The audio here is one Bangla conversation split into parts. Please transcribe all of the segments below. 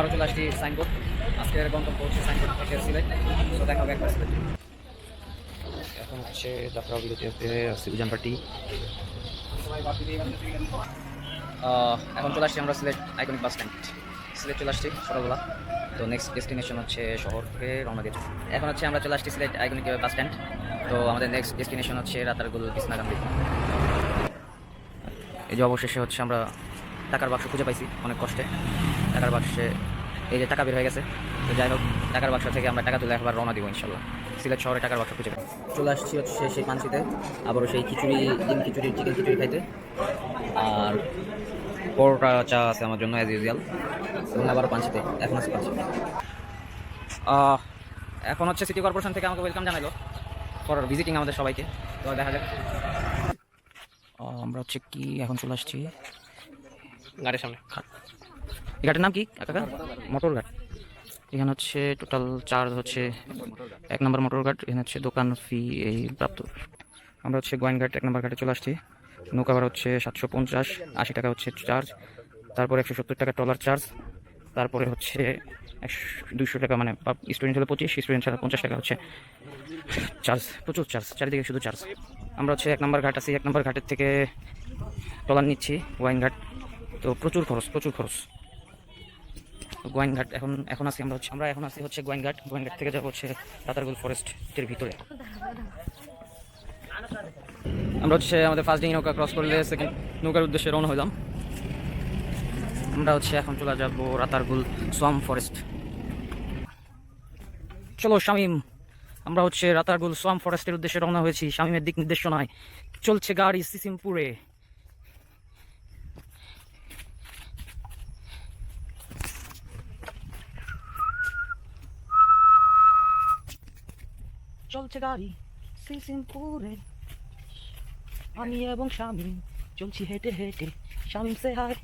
আবারও চলে আসছি সাইনবোর্ড। আজকের গন্তব্য হচ্ছে সাইনবোর্ড থেকে সিলেট। তো দেখা হবে একবার সিলেট। এখন হচ্ছে যাত্রা আসছি উজান পার্টি এখন চলে আসছি আমরা Sylhet iconic bus stand. Sylhet চলে আসছি সকালবেলা। তো নেক্সট ডেস্টিনেশন হচ্ছে শহর থেকে রওনা দিয়েছি। এখন হচ্ছে আমরা চলে আসছি সিলেট আইকনিক বাস স্ট্যান্ড। তো আমাদের নেক্সট ডেস্টিনেশন হচ্ছে রাতারগুল কৃষ্ণাগান্ধী এই যে অবশেষে হচ্ছে আমরা টাকার বাক্স খুঁজে পাইছি অনেক কষ্টে। টাকার বাক্সে এই যে টাকা বের হয়ে গেছে তো যাই হোক টাকার বাক্স থেকে আমরা টাকা তুলে একবার রওনা দিব ইনশাল্লাহ। সিলেট শহরে টাকার বাক্স খুঁজে চলে আসছি হচ্ছে সেই পাঞ্চিতে আবারও সেই খিচুড়ি ডিম খিচুড়ি চিকেন খিচুড়ি খাইতে। আর পরোটা চা আছে আমার জন্য অ্যাজ ইউজুয়াল এবং আবারও পাঞ্চিতে এখন আছে পাঞ্চি এখন হচ্ছে সিটি কর্পোরেশন থেকে আমাকে ওয়েলকাম জানালো ফর ভিজিটিং আমাদের সবাইকে। তো দেখা যাক। আমরা হচ্ছে কি এখন চলে আসছি। গাড়ির সামনে এই ঘাটের নাম কি? কাকা মোটর ঘাট এখানে হচ্ছে টোটাল চার্জ হচ্ছে এক নম্বর মোটর ঘাট এখানে হচ্ছে দোকান ফি এই প্রাপ্ত। আমরা হচ্ছে গোয়াইনঘাট এক নম্বর ঘাটে চলে আসছি। নৌকা ভাড়া হচ্ছে সাতশো পঞ্চাশ, আশি টাকা হচ্ছে চার্জ তারপরে একশো সত্তর টাকা টলার চার্জ তারপরে হচ্ছে একশো দুশো টাকা মানে স্টুডেন্ট হলে পঁচিশ স্টুডেন্ট ছাড়া পঞ্চাশ টাকা হচ্ছে চার্জ প্রচুর চার্জ চারিদিকে শুধু চার্জ আমরা হচ্ছে এক নম্বর ঘাট আছি, এক নম্বর ঘাটের থেকে টলার নিচ্ছি গোয়াইনঘাট তো প্রচুর খরচ প্রচুর খরচ। গোয়াইনঘাট এখন এখন আছি আমরা হচ্ছে, আমরা এখন আছি হচ্ছে গোয়াইনঘাট গোয়াইনঘাট থেকে যাব হচ্ছে রাতারগুল ফরেস্টের ভিতরে। আমরা হচ্ছে আমাদের ফার্স্ট ডিং নৌকা ক্রস করলে সেকেন্ড নৌকার উদ্দেশ্যে রওনা হইলাম। আমরা হচ্ছে এখন চলে যাব রাতারগুল সোয়াম ফরেস্ট চলো শামিম, আমরা হচ্ছে রাতারগুল সোয়াম ফরেস্টের উদ্দেশ্যে রওনা হয়েছি। শামিমের দিক নির্দেশনায় চলছে গাড়ি সিসিমপুরে। চলছে গাড়ি সিসিমপুরে আমি এবং স্বামী চলছি হেঁটে হেঁটে স্বামী সে হায়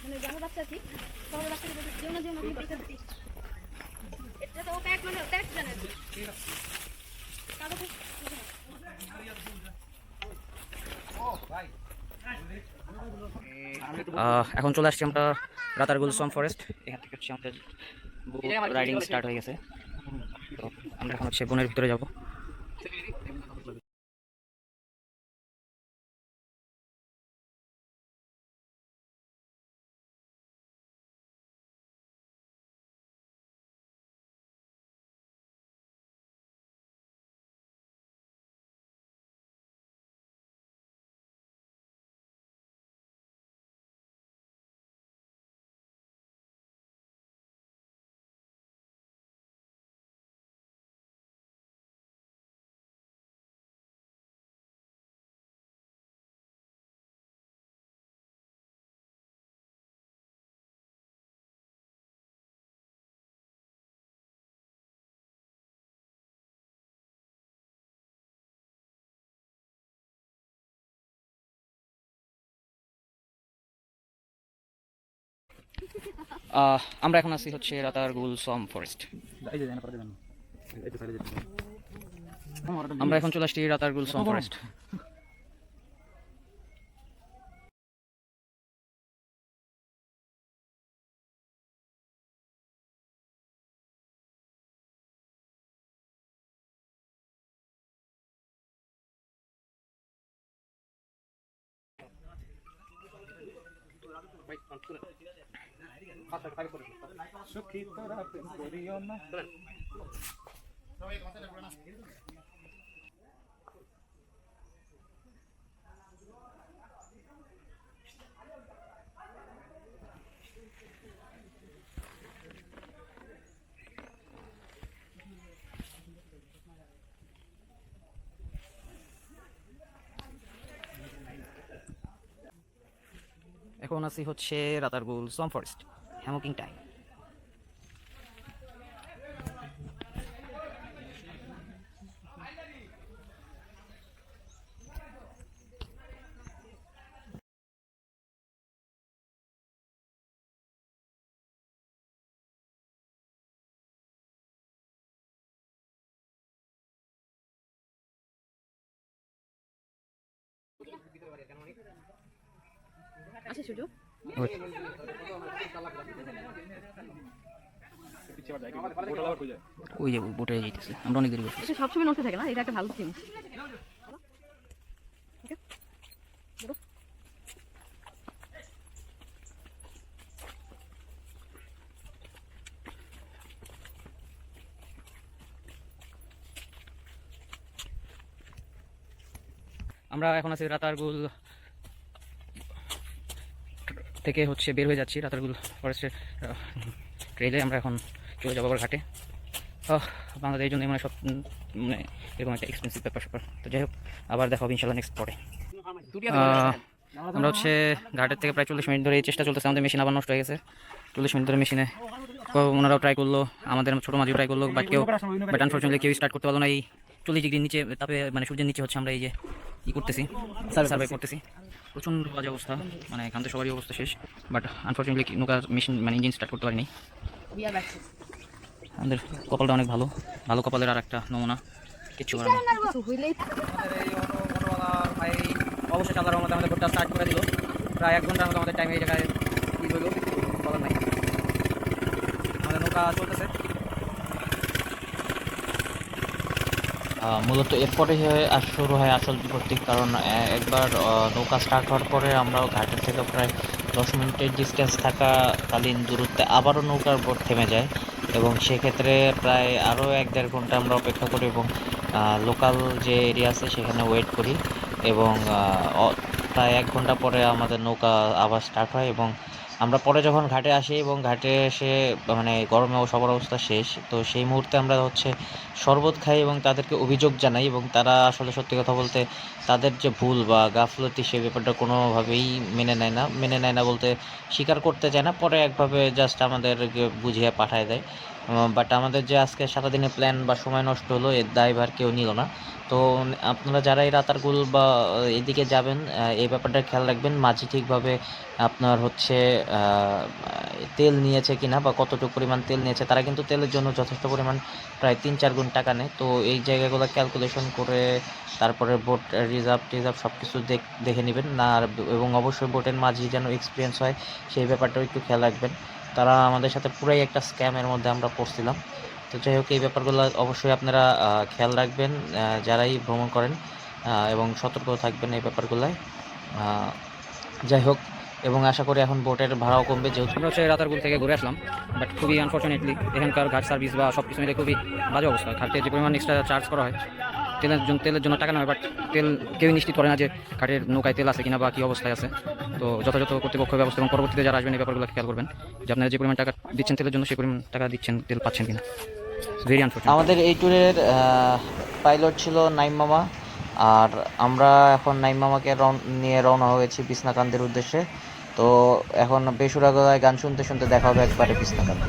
মানে যারা বাচ্চা আছি সবার বাচ্চাকে বলছি যেও না যেও না তুমি পরীক্ষা দিতে এটা তো ও প্যাক মানে প্যাক জানে কাগজ আহ, এখন চলে আসছি আমরা রাতারগুল সম ফরেস্ট এখান থেকে হচ্ছে আমাদের রাইডিং স্টার্ট হয়ে গেছে। তো আমরা এখন হচ্ছে বনের ভিতরে যাব। আমরা এখন আছি হচ্ছে রাতারগুল সম ফরেস্ট আমরা এখন চলে আসছি রাতারগুল সম ফরেস্ট সুখী তোরা প্রেম করিও না। এখন আছি হচ্ছে Ratargul swamp forest hammocking time কেন অনেক আচ্ছা ওই যে বোটে যেতেছে আমরা অনেক দেরি করছি এটা সবসময় নষ্ট থাকে না এটা একটা ভালো জিনিস আমরা এখন আছি রাতারগুল থেকে হচ্ছে বের হয়ে যাচ্ছি রাতারগুল ফরেস্টের ট্রেলে আমরা এখন চলে যাব আবার ঘাটে। বাংলাদেশের জন্য মানে সব মানে এরকম একটা এক্সপেন্সিভ ব্যাপার স্যাপার। তো যাই হোক আবার দেখা হবে ইনশাল্লাহ নেক্সট পরে। আমরা হচ্ছে ঘাটের থেকে প্রায় চল্লিশ মিনিট ধরে এই চেষ্টা চলতেছে। আমাদের মেশিন আবার নষ্ট হয়ে গেছে। চল্লিশ মিনিট ধরে মেশিনে। ওনারাও ট্রাই করল আমাদের ছোটো মাঝিও ট্রাই করল বাট কেউ বাট আনফর্চুনেটলি কেউ স্টার্ট করতে পারল না এই চল্লিশ ডিগ্রির নিচে তাপে মানে সূর্যের নিচে হচ্ছে আমরা এই যে ই করতেছি সার্ভাইভ করতেছি। প্রচণ্ড বাজে অবস্থা মানে ঘামতে সবারই অবস্থা শেষ বাট আনফর্চুনেটলি নৌকা মেশিন মানে ইঞ্জিন স্টার্ট করতে পারিনি। আমাদের কপালটা অনেক ভালো ভালো কপালের আর একটা নমুনা কিচ্ছু করার অবশ্যই আল্লাহর রহমতে আমাদের বোটটা স্টার্ট করে দিল। প্রায় এক ঘণ্টার মতো আমাদের টাইম এই জায়গায় ই হইল বলার নাই। আমাদের নৌকা চলতেছে। মূলত এরপরে আস শুরু হয় আসল বিপত্তি, কারণ একবার নৌকা স্টার্ট হওয়ার পরে আমরা ঘাটের থেকে প্রায় দশ মিনিটের ডিস্টেন্স থাকাকালীন দূরত্বে আবারও নৌকার বোট থেমে যায় এবং সেক্ষেত্রে প্রায় আরও এক দেড় ঘণ্টা আমরা অপেক্ষা করি এবং লোকাল যে এরিয়া আছে সেখানে ওয়েট করি এবং প্রায় এক ঘণ্টা পরে আমাদের নৌকা আবার স্টার্ট হয় এবং আমরা পরে যখন ঘাটে আসি এবং ঘাটে এসে মানে গরমে সবার অবস্থা শেষ, তো সেই মুহূর্তে আমরা হচ্ছে শরবত খাই এবং তাদেরকে অভিযোগ জানাই এবং তারা আসলে সত্যি কথা বলতে তাদের যে ভুল বা গাফলতি সে ব্যাপারটা কোনোভাবেই মেনে নেয় না, মেনে নেয় না বলতে স্বীকার করতে চায় না, পরে একভাবে জাস্ট আমাদেরকে বুঝিয়ে পাঠায় দেয়। বাট আমাদের যে আজকে সারাদিনের প্ল্যান বা সময় নষ্ট হলো, এর দায়ভার কেউ নিল না। তো আপনারা যারা এই রাতারগুল বা এদিকে যাবেন এই ব্যাপারটা খেয়াল রাখবেন, মাঝি ঠিকভাবে আপনার হচ্ছে তেল নিয়েছে কিনা বা কতটুকু পরিমাণ তেল নিয়েছে, তারা কিন্তু তেলের জন্য যথেষ্ট পরিমাণ প্রায় তিন চার গুণ টাকা নেয়। তো এই জায়গাগুলো ক্যালকুলেশন করে তারপরে বোট রিজার্ভ টিজার্ভ সব কিছু দেখে নেবেন। না এবং অবশ্যই বোটের মাঝি যেন এক্সপিরিয়েন্স হয়, সেই ব্যাপারটাও একটু খেয়াল রাখবেন। তারা আমাদের সাথে পুরাই একটা স্ক্যামের মধ্যে আমরা পড়ছিলাম। তো যাই হোক, এই ব্যাপারগুলো অবশ্যই আপনারা খেয়াল রাখবেন যারাই ভ্রমণ করেন এবং সতর্ক থাকবেন এই ব্যাপারগুলোয়। যাই হোক, এবং আশা করি এখন বোটের ভাড়াও কমবে যেহেতু। আমরা হচ্ছে রাতারগুল থেকে ঘুরে আসলাম বাট খুবই আনফর্চুনেটলি এখানকার ঘাট সার্ভিস বা সব কিছু মিলে খুবই বাজে অবস্থা। ঘাটে যে পরিমাণ এক্সট্রা চার্জ করা হয় তেলের জন্য তেলের জন্য টাকা নয় বাট তেল কেউই নিশ্চিত করে না যে কাঠের নৌকায় তেল আছে কিনা বা কী অবস্থায় আছে। তো যথাযথ কর্তৃপক্ষ ব্যবস্থা এবং পরবর্তীতে যারা আসবেন এই ব্যাপারগুলো খেয়াল করবেন যে আপনারা যে পরিমাণ টাকা দিচ্ছেন তেলের জন্য, সেই পরিমাণ টাকা দিচ্ছেন, তেল পাচ্ছেন কিনা। ভেরি আমাদের এই ট্যুরের পাইলট ছিল নাইম মামা, আর আমরা এখন নাইম মামাকে নিয়ে রওনা হয়েছি বিছনাকান্দের উদ্দেশ্যে। তো এখন বেসুরা গলায় গান শুনতে শুনতে দেখা হবে একবারে বিছনাকান্দি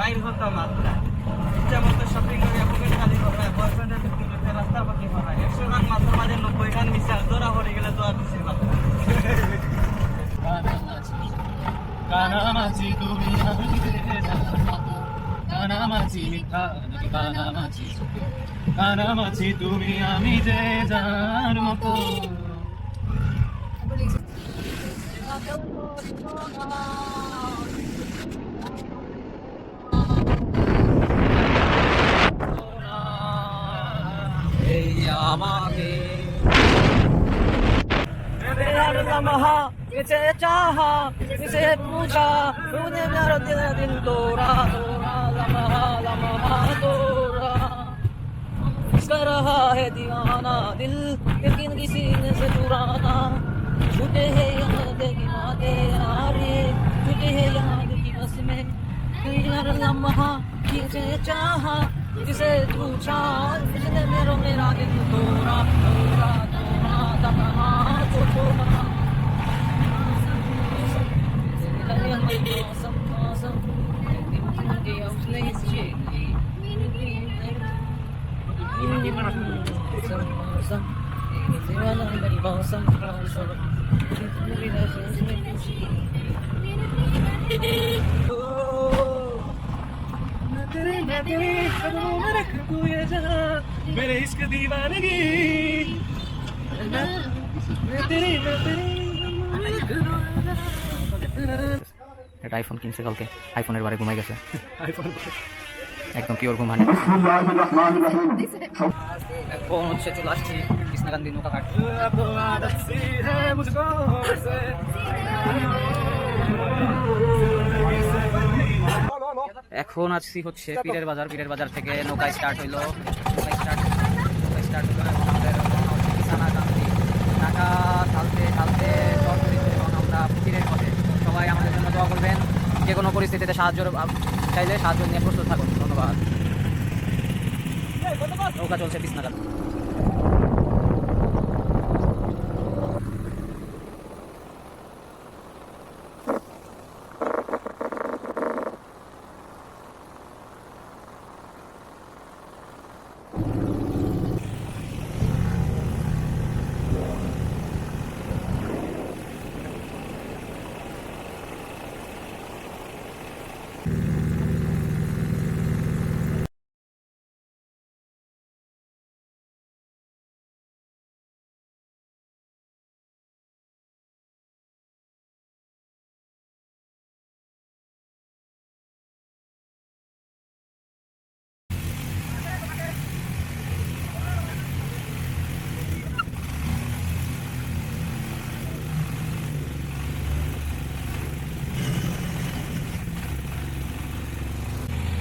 বাইর হতাম মাত্রা। ইচ্ছা মতো শপিং করে পকেট খালি করা বয়ফ্রেন্ডের বিক্রি রাস্তার পাখি করা একশো গান মাত্র মাঝে নব্বই গান মিশাল ধরা পড়ে গেলে তো আর কিছু কানামাছি তুমি আমি কানামাছি মিঠা কানামাছি? কানামাছি তুমি আমি যে যার মতো। किसे किसे रहा है दीवाना दिल लेकिन किसी ने से चुराना छूटे है यहाँ की बातें यारे छूटे है यहाँ की बस में। लम्हा किसे चाहा जिसे पूछा। उसने একটা আইফোন কিনছে কালকে। আইফোনের বারে ঘুমাই গেছে। একদম পিওর ঘুম হানি। এখন হচ্ছে চলে আসছি কৃষ্ণকান্তি নৌকা ঘাট এখন আছি হচ্ছে পীরের বাজার। পীরের বাজার থেকে নৌকায় স্টার্ট হইল। সাহায্য চাইলে সাহায্য নিয়ে প্রস্তুত থাকুন। ধন্যবাদ। নৌকা চলছে কৃষ্ণাগান্ধী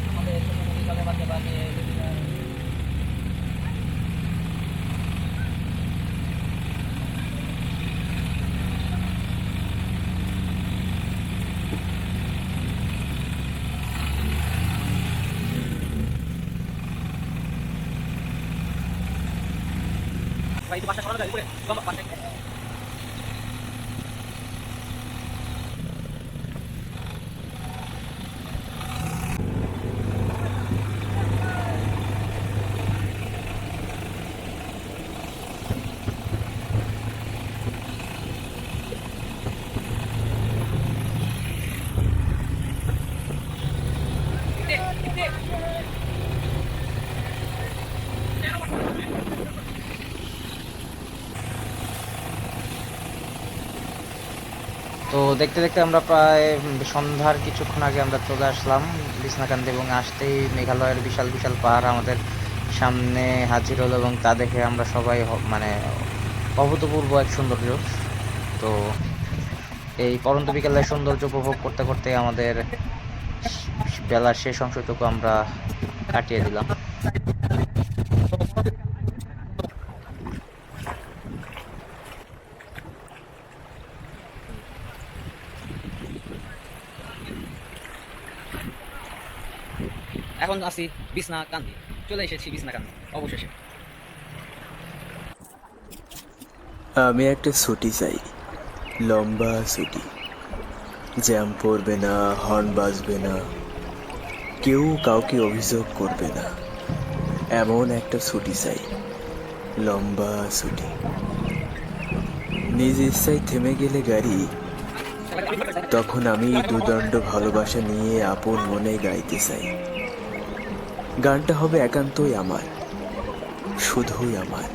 আমাদের বিকালে বাজে বাজে ভাই একটু পাশে সরানো যায় উপরে পাশে তো দেখতে দেখতে আমরা প্রায় সন্ধ্যার কিছুক্ষণ আগে আমরা চলে আসলাম বিছনাকান্দি এবং আসতেই মেঘালয়ের বিশাল বিশাল পাহাড় আমাদের সামনে হাজির হলো এবং তা দেখে আমরা সবাই মানে অভূতপূর্ব এক সৌন্দর্য তো এই পরন্ত বিকেলের সৌন্দর্য উপভোগ করতে করতে আমাদের বেলার শেষ অংশটুকু আমরা কাটিয়ে দিলাম। এখন আসি বিছনা কান্দি। চলে এসেছি বিছনা কান্দি, অবশেষে। আমি একটা ছুটি চাই, লম্বা ছুটি। জ্যাম পড়বে না, হর্ন বাজবে না, কেউ কাউকে অভিযোগ করবে না। এমন একটা ছুটি চাই, লম্বা ছুটি। নিজ ইচ্ছায় থেমে গেলে গাড়ি, তখন আমি দুদণ্ড ভালোবাসা নিয়ে আপন মনে গাইতে চাই। গানটা হবে একান্তই আমার, শুধুই আমার।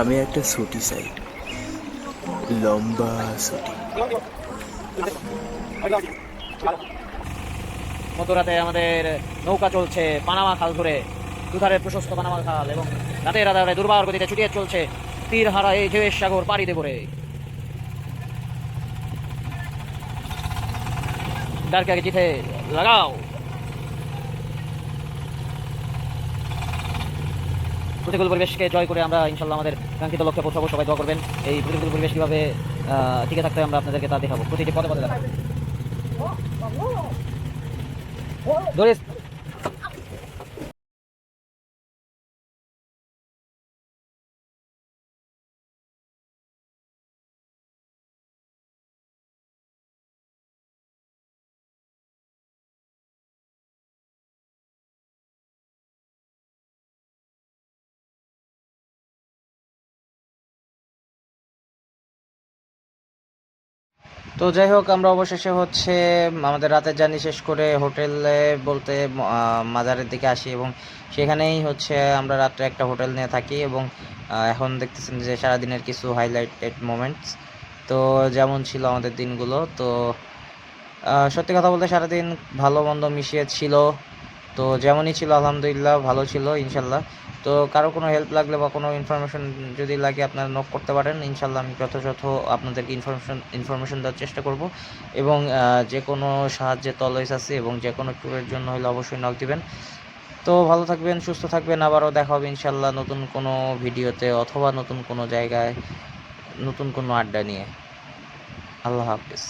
আমি একটা ছুটি চাই, লম্বা ছুটি। মধ্যরাতে আমাদের নৌকা চলছে পানামা খাল ধরে। দুধারে প্রশস্ত পানামা খাল এবং রাতের আধারে দুর্বার গতিতে ছুটিয়ে চলছে তীর হারা এই ঢেউয়ের সাগর পাড়ি। দেবরে ডারকে আগে জিতে লাগাও। প্রতিকূল পরিবেশকে জয় করে আমরা ইনশাল্লাহ আমাদের কাঙ্ক্ষিত লক্ষ্যে পৌঁছাবো। সবাই দোয়া করবেন। এই প্রতিকূল পরিবেশ কীভাবে টিকে থাকতে আমরা আপনাদেরকে তা দেখাবো। প্রতিটি পদে পদে দেখাবো। তো যাই হোক, আমরা অবশেষে হচ্ছে, আমাদের রাতের জার্নি শেষ করে হোটেলে বলতে মাজারের দিকে আসি এবং সেখানেই হচ্ছে আমরা রাত্রে একটা হোটেল নিয়ে থাকি এবং এখন দেখতেছেন যে সারাদিনের কিছু হাইলাইটেড মোমেন্টস তো যেমন ছিল আমাদের দিনগুলো, তো সত্যি কথা বলতে সারাদিন ভালো মন্দ মিশিয়ে ছিল তো যেমনই ছিল, আলহামদুলিল্লাহ ভালো ছিল, ইনশাল্লাহ। তো কারও কোনো হেল্প লাগলে বা কোনো ইনফরমেশন যদি লাগে আপনারা নক করতে পারেন, ইনশাল্লাহ আমি যথাযথ আপনাদেরকে ইনফরমেশন ইনফরমেশন দেওয়ার চেষ্টা করব। এবং যে কোনো সাহায্যে তলয়েস আছে এবং যে কোনো ট্যুরের জন্য হলে অবশ্যই নক দিবেন। তো ভালো থাকবেন, সুস্থ থাকবেন, আবারও দেখা হবে ইনশাল্লাহ নতুন কোনো ভিডিওতে অথবা নতুন কোনো জায়গায়, নতুন কোনো আড্ডা নিয়ে। আল্লাহ হাফিজ।